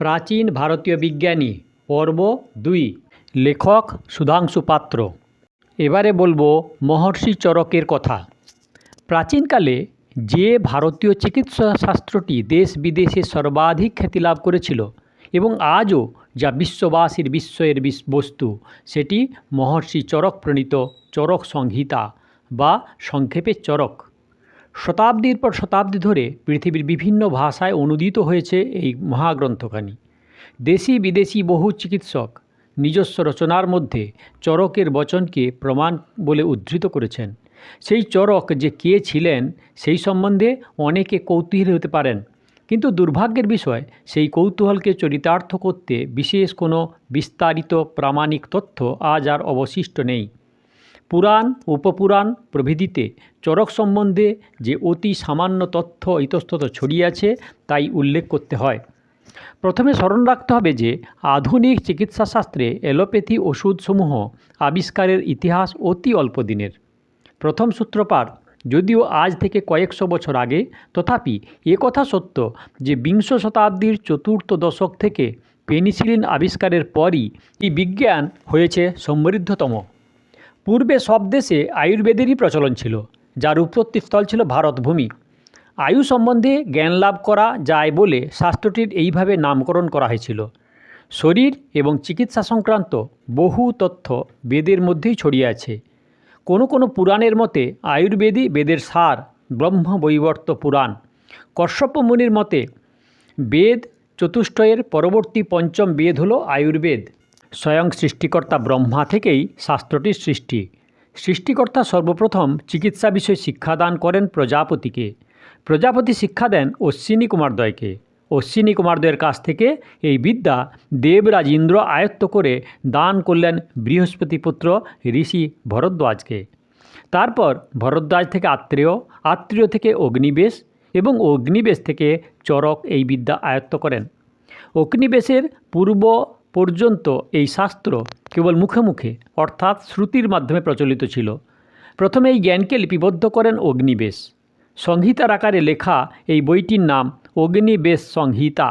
প্রাচীন ভারতীয় বিজ্ঞানী পর্ব দুই, লেখক সুধাংশু পাত্র। এবারে বলব মহর্ষি চরকের কথা। প্রাচীনকালে যে ভারতীয় চিকিৎসা শাস্ত্রটি দেশ বিদেশে সর্বাধিক খ্যাতি লাভ করেছিল এবং আজও যা বিশ্ববাসীর বিস্ময়ের বিস- বস্তু, সেটি মহর্ষি চরক প্রণীত চরক সংহিতা বা সংক্ষেপে চরক। শতাব্দীর পর শতাব্দী ধরে পৃথিবীর বিভিন্ন ভাষায় অনুদিত হয়েছে এই মহাগ্রন্থখানি। দেশি বিদেশি বহু চিকিৎসক নিজস্ব রচনার মধ্যে চরকের বচনকে প্রমাণ বলে উদ্ধৃত করেছেন। সেই চরক যে কে ছিলেন সেই সম্বন্ধে অনেকে কৌতূহলী হতে পারেন, কিন্তু দুর্ভাগ্যের বিষয় সেই কৌতূহলকে চরিতার্থ করতে বিশেষ কোনো বিস্তারিত প্রামাণিক তথ্য আজ আর অবশিষ্ট নেই। পুরাণ, উপপুরাণ প্রভৃতিতে চরক সম্বন্ধে যে অতি সামান্য তথ্য ইতস্তত ছড়িয়ে আছে, তাই উল্লেখ করতে হয়। প্রথমে স্মরণ রাখতে হবে যে, আধুনিক চিকিৎসাশাস্ত্রে অ্যালোপ্যাথি ওষুধসমূহ আবিষ্কারের ইতিহাস অতি অল্প দিনের। প্রথম সূত্রপাত, যদিও আজ থেকে কয়েকশো বছর আগে, তথাপি একথা সত্য যে, বিংশ শতাব্দীর চতুর্থ দশক থেকে পেনিসিলিন আবিষ্কারের পরই এই বিজ্ঞান হয়েছে সমৃদ্ধতম। পূর্বে সব দেশে আয়ুর্বেদেরই প্রচলন ছিল, যার উৎপত্তিস্থল ছিল ভারতভূমি। আয়ু সম্বন্ধে জ্ঞান লাভ করা যায় বলে শাস্ত্রটির এইভাবে নামকরণ করা হয়েছিল। শরীর এবং চিকিৎসা সংক্রান্ত বহু তথ্য বেদের মধ্যেই ছড়িয়ে আছে। কোনো কোনো পুরাণের মতে আয়ুর্বেদই বেদের সার ব্রহ্ম বৈবর্ত পুরাণ। কশ্যপ মুনির মতে, বেদ চতুষ্টয়ের পরবর্তী পঞ্চম বেদ হলো আয়ুর্বেদ। স্বয়ং সৃষ্টিকর্তা ব্রহ্মা থেকেই শাস্ত্রটির সৃষ্টি। সৃষ্টিকর্তা সর্বপ্রথম চিকিৎসা বিষয়ে শিক্ষাদান করেন প্রজাপতিকে। প্রজাপতি শিক্ষা দেন অশ্বিনী কুমারদ্বয়কে অশ্বিনী কুমারদ্বয়ের কাছ থেকে এই বিদ্যা দেবরাজ ইন্দ্র আয়ত্ত করে দান করলেন বৃহস্পতিপুত্র ঋষি ভরদ্বাজকে। তারপর ভরদ্বাজ থেকে আত্রেয় আত্রেয় থেকে অগ্নিবেশ এবং অগ্নিবেশ থেকে চরক এই বিদ্যা আয়ত্ত করেন। অগ্নিবেশের পূর্ব পর্যন্ত এই শাস্ত্র কেবল মুখে মুখে, অর্থাৎ শ্রুতির মাধ্যমে প্রচলিত ছিল। প্রথমে এই জ্ঞানকে লিপিবদ্ধ করেন অগ্নিবেশ। সংহিতার আকারে লেখা এই বইটির নাম অগ্নিবেশ সংহিতা।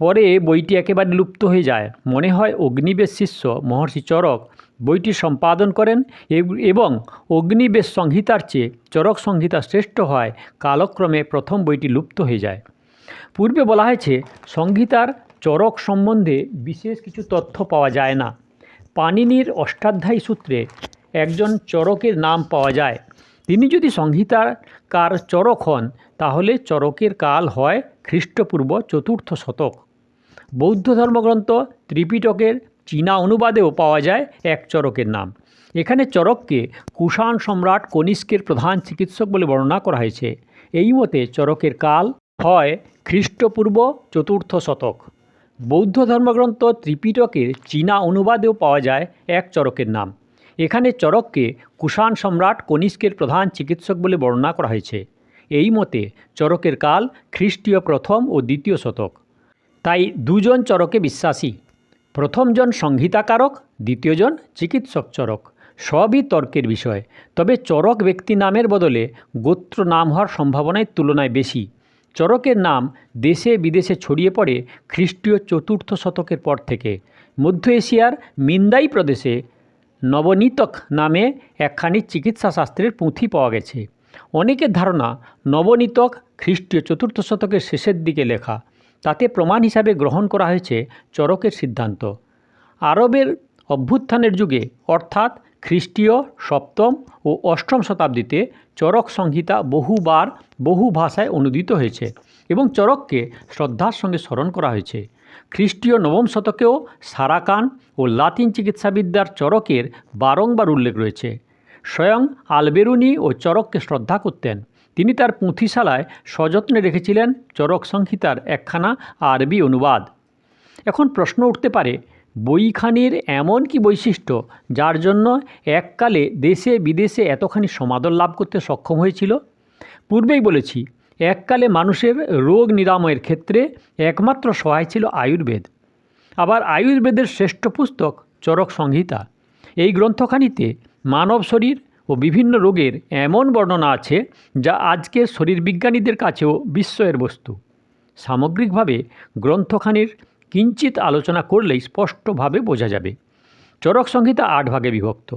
পরে বইটি একেবারে লুপ্ত হয়ে যায়। মনে হয় অগ্নিবেশ শিষ্য মহর্ষি চরক বইটি সম্পাদন করেন এবং অগ্নিবেশ সংহিতার চেয়ে চরক সংহিতা শ্রেষ্ঠ হয়। কালক্রমে প্রথম বইটি লুপ্ত হয়ে যায়। পূর্বে বলা হয়েছে, সংহিতার চরক সম্বন্ধে বিশেষ কিছু তথ্য পাওয়া যায় না। পাণিনির অষ্টাধ্যায়ী সূত্রে একজন চরকের নাম পাওয়া যায়। তিনি যদি সংহিতার কার চরক হন, তাহলে চরকের কাল হয় খ্রিস্টপূর্ব চতুর্থ শতক। বৌদ্ধ ধর্মগ্রন্থ ত্রিপিটকের চীনা অনুবাদেও পাওয়া যায় এক চরকের নাম। এখানে চরককে কুষাণ সম্রাট কনিষ্কের প্রধান চিকিৎসক বলে বর্ণনা করা হয়েছে। এই মতে চরকের কাল হয় খ্রিস্টপূর্ব চতুর্থ শতক। বৌদ্ধ ধর্মগ্রন্থ ত্রিপিটকের চীনা অনুবাদেও পাওয়া যায় এক চরকের নাম। এখানে চরককে কুষাণ সম্রাট কনিষ্কের প্রধান চিকিৎসক বলে বর্ণনা করা হয়েছে। এই মতে চরকের কাল খ্রিস্টীয় প্রথম ও দ্বিতীয় শতক। তাই দুজন চরকে বিশ্বাসী। প্রথমজন সংহিতাকারক, দ্বিতীয়জন চিকিৎসক চরক। সবই তর্কের বিষয়। তবে চরক ব্যক্তি নামের বদলে গোত্র নাম হওয়ার সম্ভাবনায় তুলনায় বেশি। চরকের নাম দেশে বিদেশে ছড়িয়ে পড়ে খ্রিস্টীয় চতুর্থ শতকের পর থেকে। মধ্য এশিয়ার মিন্দাই প্রদেশে নবনীতক নামে একখানি চিকিৎসাশাস্ত্রের পুঁথি পাওয়া গেছে। অনেকের ধারণা নবনীতক খ্রিস্টীয় চতুর্থ শতকের শেষের দিকে লেখা। তাতে প্রমাণ হিসাবে গ্রহণ করা হয়েছে চরকের সিদ্ধান্ত। আরবের অভ্যুত্থানের যুগে অর্থাৎ খ্রিস্টীয়, সপ্তম ও অষ্টম শতাব্দীতে চরক সংহিতা বহুবার বহু ভাষায় অনুদিত হয়েছে এবং চরককে শ্রদ্ধার সঙ্গে স্মরণ করা হয়েছে। খ্রিস্টীয় নবম শতকেও সারাকান ও লাতিন চিকিৎসাবিদ্যার চরকের বারংবার উল্লেখ রয়েছে। স্বয়ং আলবেরুনি ও চরককে শ্রদ্ধা করতেন। তিনি তার পুঁথিশালায় সযত্নে রেখেছিলেন চরক সংহিতার একখানা আরবি অনুবাদ। এখন প্রশ্ন উঠতে পারে বইখানির এমন কি বৈশিষ্ট্য যার জন্য এককালে দেশে বিদেশে এতখানি সমাদর লাভ করতে সক্ষম হয়েছিল? পূর্বেই বলেছি, এককালে মানুষের রোগ নিরাময়ের ক্ষেত্রে একমাত্র সহায় ছিল আয়ুর্বেদ। আবার আয়ুর্বেদের শ্রেষ্ঠ পুস্তক চরক সংহিতা। এই গ্রন্থখানিতে মানব শরীর ও বিভিন্ন রোগের এমন বর্ণনা আছে যা আজকের শরীরবিজ্ঞানীদের কাছেও বিস্ময়ের বস্তু। সামগ্রিকভাবে গ্রন্থখানির কিঞ্চিত আলোচনা করলেই স্পষ্টভাবে বোঝা যাবে। চরক সংহিতা আট ভাগে বিভক্ত।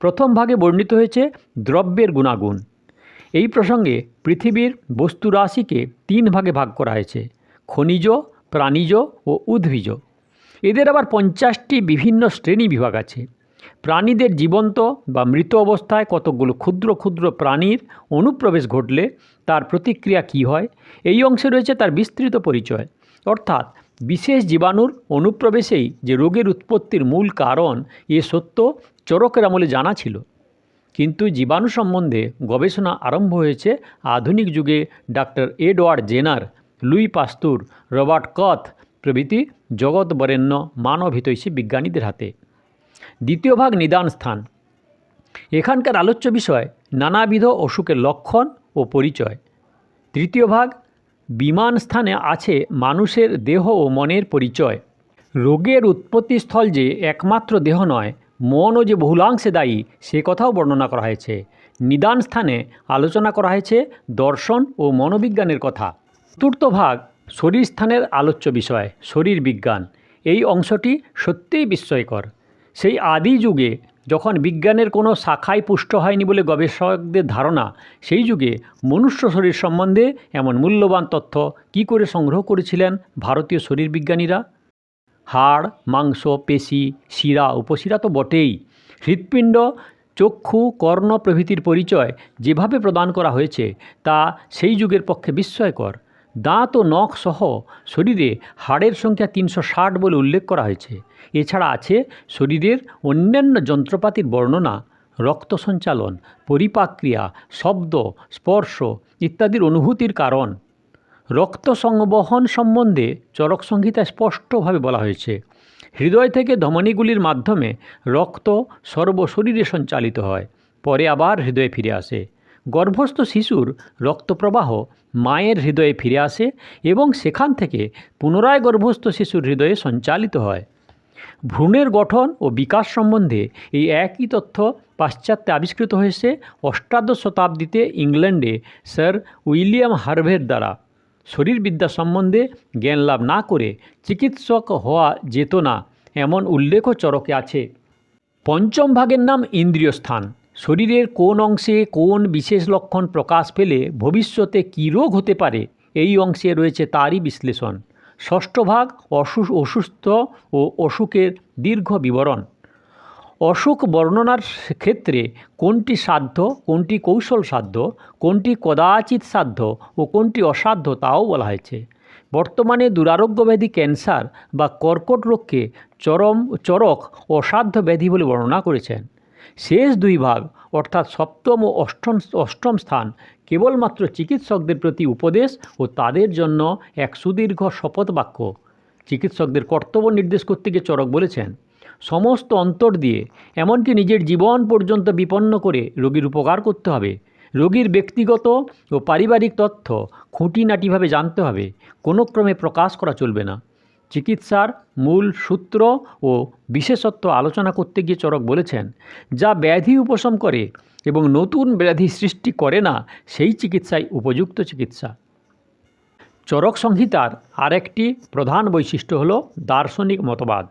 প্রথম ভাগে বর্ণিত হয়েছে দ্রব্যের গুণাগুণ। এই প্রসঙ্গে পৃথিবীর বস্তুরাশিকে তিন ভাগে ভাগ করা হয়েছে, খনিজ, প্রাণীজ ও উদ্ভিজ। এদের আবার পঞ্চাশটি বিভিন্ন শ্রেণি বিভাগ আছে। প্রাণীদের জীবন্ত বা মৃত অবস্থায় কতকগুলো ক্ষুদ্র ক্ষুদ্র প্রাণীর অনুপ্রবেশ ঘটলে তার প্রতিক্রিয়া কী হয়? এই অংশে রয়েছে তার বিস্তৃত পরিচয়। অর্থাৎ বিশেষ জীবাণুর অনুপ্রবেশেই যে রোগের উৎপত্তির মূল কারণ এ সত্য চরকের আমলে জানা ছিল। কিন্তু জীবাণু সম্বন্ধে গবেষণা আরম্ভ হয়েছে আধুনিক যুগে doctor Edward Jenner, Louis Pasteur, Robert Koch প্রভৃতি জগৎ বরেণ্য মানবহিতৈষী বিজ্ঞানীদের হাতে। দ্বিতীয় ভাগ নিদান স্থান। এখানকার আলোচ্য বিষয় নানাবিধ অসুখের লক্ষণ ও পরিচয়। তৃতীয় ভাগ বিমান স্থানে আছে মানুষের দেহ ও মনের পরিচয়। রোগের উৎপত্তিস্থল যে একমাত্র দেহ নয় মনও যে বহুলাংশে দায়ী, সে কথাও বর্ণনা করা হয়েছে। নিদান স্থানে আলোচনা করা হয়েছে দর্শন ও মনোবিজ্ঞানের কথা। চতুর্থ ভাগ, শরীর স্থানের আলোচ্য বিষয়, শরীর বিজ্ঞান। এই অংশটি সত্যিই বিস্ময়কর। সেই আদি যুগে যখন বিজ্ঞানের কোনো শাখায় পুষ্ট হয়নি বলে গবেষকদের ধারণা, সেই যুগে মনুষ্য শরীর সম্বন্ধে এমন মূল্যবান তথ্য কী করে সংগ্রহ করেছিলেন ভারতীয় শরীর বিজ্ঞানীরা? হাড়, মাংস, পেশি, শিরা, উপশিরা তো বটেই। হৃৎপিণ্ড, চক্ষু, কর্ণ প্রভৃতির পরিচয় যেভাবে প্রদান করা হয়েছে, তা সেই যুগের পক্ষে বিস্ময়কর। দাঁত ও নখ সহ শরীরে হাড়ের সংখ্যা তিনশো ষাট বলে উল্লেখ করা হয়েছে। এছাড়া আছে শরীরের অন্যান্য যন্ত্রপাতির বর্ণনা, রক্ত সঞ্চালন পরিপাক্রিয়া শব্দ, স্পর্শ ইত্যাদির অনুভূতির কারণ। রক্ত সংবহন সম্বন্ধে চরক সংহিতায় স্পষ্টভাবে বলা হয়েছে। হৃদয় থেকে ধমনীগুলির মাধ্যমে রক্ত সর্বশরীরে সঞ্চালিত হয়, পরে আবার হৃদয়ে ফিরে আসে। গর্ভস্থ শিশুর রক্তপ্রবাহ মায়ের হৃদয়ে ফিরে আসে এবং সেখান থেকে পুনরায় গর্ভস্থ শিশুর হৃদয়ে সঞ্চালিত হয়। ভ্রূণের গঠন ও বিকাশ সম্বন্ধে এই একই তথ্য পাশ্চাত্যে আবিষ্কৃত হয়েছে অষ্টাদশ শতাব্দীতে ইংল্যান্ডে স্যার উইলিয়াম হার্ভের দ্বারা। শরীরবিদ্যা সম্বন্ধে জ্ঞান লাভ না করে চিকিৎসক হওয়া যেত না, এমন উল্লেখও চরকে আছে। পঞ্চম ভাগের নাম ইন্দ্রিয় স্থান শরীরের কোন অংশে কোন বিশেষ লক্ষণ প্রকাশ পেলে ভবিষ্যতে কী রোগ হতে পারে, এই অংশে রয়েছে তারই বিশ্লেষণ। ষষ্ঠ ভাগ, অসু, অসুস্থ ও অসুখের দীর্ঘ বিবরণ। অসুখ বর্ণনার ক্ষেত্রে কোনটি সাধ্য, কোনটি কৌশল সাধ্য, কোনটি কদাচিৎ সাধ্য ও কোনটি অসাধ্য তাও বলা হয়েছে। বর্তমানে দুরারোগ্য ব্যাধি ক্যান্সার বা কর্কট রোগকে চরম, চরক অসাধ্য ব্যাধি বলে বর্ণনা করেছেন। শেষ দুই ভাগ, অর্থাৎ সপ্তম ও অষ্টম অষ্টম স্থান, কেবলমাত্র চিকিৎসকদের প্রতি উপদেশ ও তাদের জন্য এক সুদীর্ঘ শপথ বাক্য। চিকিৎসকদের কর্তব্য নির্দেশ করতে গিয়ে চরক বলেছেন, সমস্ত অন্তর দিয়ে এমনকি নিজের জীবন পর্যন্ত বিপন্ন করে রোগীর উপকার করতে হবে। রোগীর ব্যক্তিগত ও পারিবারিক তথ্য খুঁটিনাটিভাবে জানতে হবে। কোনো ক্রমে প্রকাশ করা চলবে না। চিকিৎসার মূল সূত্র ও বিশেষত্ব আলোচনা করতে গিয়ে চরক বলেছেন, যা ব্যাধি উপশম করে এবং নতুন ব্যাধি সৃষ্টি করে না, সেই চিকিৎসাই উপযুক্ত চিকিৎসা। চরক সংহিতার আরেকটি প্রধান বৈশিষ্ট্য হল দার্শনিক মতবাদ।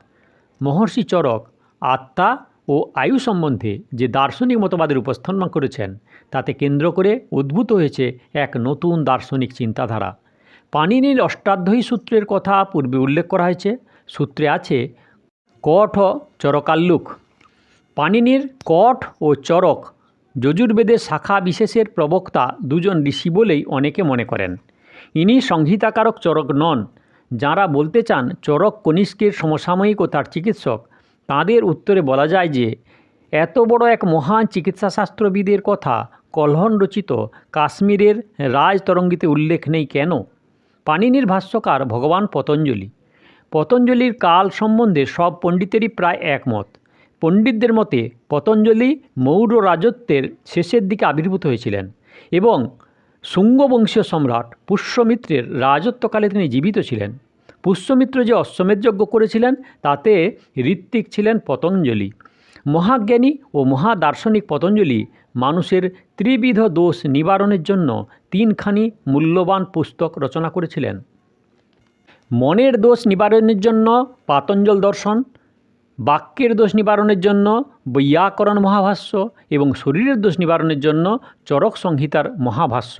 মহর্ষি চরক আত্মা ও আয়ু সম্বন্ধে যে দার্শনিক মতবাদের উপস্থাপন করেছেন, তাতে কেন্দ্র করে উদ্ভূত হয়েছে এক নতুন দার্শনিক চিন্তাধারা। পাণিনির অষ্টাধ্যায়ী সূত্রের কথা পূর্বে উল্লেখ করা হয়েছে। সূত্রে আছে, কঠ চরকাল্লুক। পাণিনির কঠ ও চরক যজুর্বেদের শাখা বিশেষের প্রবক্তা দুজন ঋষি বলেই অনেকে মনে করেন। ইনি সংহিতাকারক চরক নন। যাঁরা বলতে চান চরক কনিষ্কের সমসাময়িক ও তার চিকিৎসক, তাঁদের উত্তরে বলা যায় যে, এত বড় এক মহান চিকিৎসাশাস্ত্রবিদের কথা কলহন রচিত কাশ্মীরের রাজতরঙ্গিতে উল্লেখ নেই কেন? পাণিনির ভাষ্যকার ভগবান পতঞ্জলি। পতঞ্জলির কাল সম্বন্ধে সব পণ্ডিতেরই প্রায় একমত। পণ্ডিতদের মতে পতঞ্জলি মৌর্য রাজত্বের শেষের দিকে আবির্ভূত হয়েছিলেন এবং শুঙ্গবংশীয় সম্রাট পুষ্যমিত্রের রাজত্বকালে তিনি জীবিত ছিলেন। পুষ্যমিত্র যে অশ্বমেধ যজ্ঞ করেছিলেন, তাতে ঋত্বিক ছিলেন পতঞ্জলি। মহাজ্ঞানী ও মহাদার্শনিক পতঞ্জলি মানুষের ত্রিবিধ দোষ নিবারণের জন্য তিনখানি মূল্যবান পুস্তক রচনা করেছিলেন। মনের দোষ নিবারণের জন্য পাতঞ্জল দর্শন, বাক্যের দোষ নিবারণের জন্য বৈয়াকরণ মহাভাষ্য এবং শরীরের দোষ নিবারণের জন্য চরক সংহিতার মহাভাষ্য।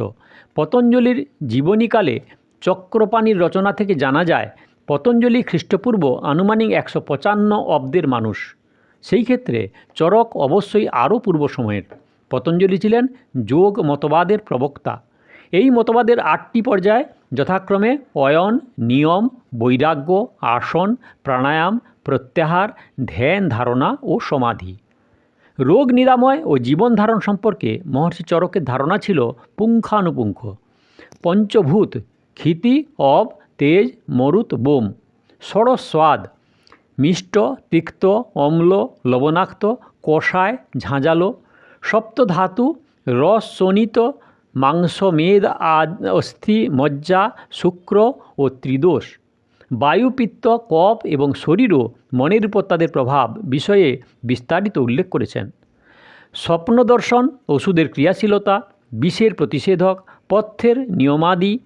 পতঞ্জলির জীবনীকালে চক্রপাণির রচনা থেকে জানা যায়, পতঞ্জলি খ্রিস্টপূর্ব আনুমানিক একশো পঁচান্ন অব্দের মানুষ। সেই ক্ষেত্রে চরক অবশ্যই আরও পূর্ব সময়ের পতঞ্জলি ছিলেন যোগ মতবাদের প্রবক্তা। এই মতবাদের আটটি পর্যায়, যথাক্রমে অয়ন নিয়ম, বৈরাগ্য, আসন, প্রাণায়াম, প্রত্যাহার, ধ্যান, ধারণা ও সমাধি। রোগ নিরাময় ও জীবন ধারণ সম্পর্কে মহর্ষি চরকের ধারণা ছিল পুঙ্খানুপুঙ্খ। পঞ্চভূত, ক্ষিতি, অব, তেজ, মরুত, বোম। ষড় স্বাদ মিষ্ট, তিক্ত, অম্ল, লবণাক্ত, কষায়, ঝাঁঝালো। সপ্তধাতু রস শোণিত মাংস মেদ আদ অস্থি, মজ্জা, শুক্র ও ত্রিদোষ। বায়ুপিত্ত কপ এবং শরীরও মনের উপর তাদের প্রভাব বিষয়ে বিস্তারিত উল্লেখ করেছেন। স্বপ্ন দর্শন ওষুধের ক্রিয়াশীলতা, বিষের প্রতিষেধক, পথ্যের নিয়মাদি,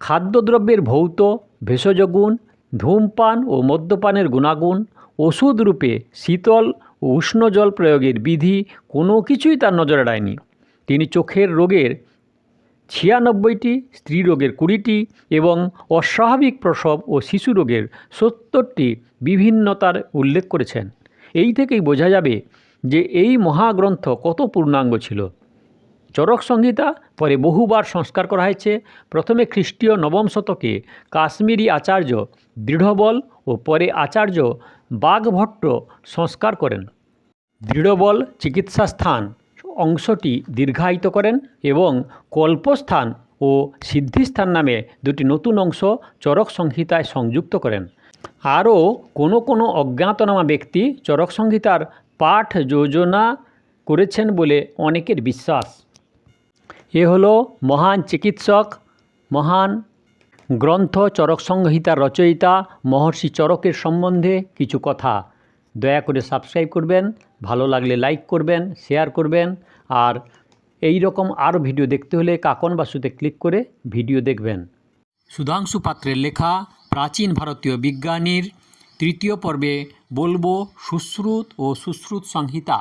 খাদ্যদ্রব্যের ভৌত, ভেষজ গুণ, ধূমপান ও মদ্যপানের গুণাগুণ, ওষুধ রূপে শীতল ও উষ্ণ জল প্রয়োগের বিধি কোনো কিছুই তার নজর এড়ায়নি তিনি চোখের রোগের ছিয়ানব্বইটি স্ত্রী রোগের কুড়িটি এবং অস্বাভাবিক প্রসব ও শিশু রোগের সত্তরটি বিভিন্নতার উল্লেখ করেছেন। এই থেকেই বোঝা যাবে যে এই মহাগ্রন্থ কত পূর্ণাঙ্গ ছিল। চরক সংহিতা পরে বহুবার সংস্কার করা হয়েছে। প্রথমে খ্রিস্টীয় নবম শতকে কাশ্মীরি আচার্য দৃঢ়বল ও পরে আচার্য বাঘভট্ট সংস্কার করেন। দৃঢ়বল চিকিৎসা স্থান অংশটি দীর্ঘায়িত করেন এবং কল্পস্থান ও সিদ্ধিস্থান নামে দুটি নতুন অংশ চরক সংহিতায় সংযুক্ত করেন। আরও কোনো কোনো অজ্ঞাতনামা ব্যক্তি চরক সংহিতার পাঠ যোজনা করেছেন বলে অনেকের বিশ্বাস। এ হলো মহান চিকিৎসক, মহান গ্রন্থ চরক সংহিতার রচয়িতা, মহর্ষি চরকের সম্বন্ধে কিছু কথা। দয়া করে সাবস্ক্রাইব করবেন, ভালো লাগলে লাইক করবেন শেয়ার করবেন, আর এই রকম আরও ভিডিও দেখতে হলে কাকন বাসুতে ক্লিক করে ভিডিও দেখবেন। সুধাংশু পাত্রের লেখা, প্রাচীন ভারতীয় বিজ্ঞানীর তৃতীয় পর্বে বলব সুশ্রুত ও সুশ্রুত সংহিতা।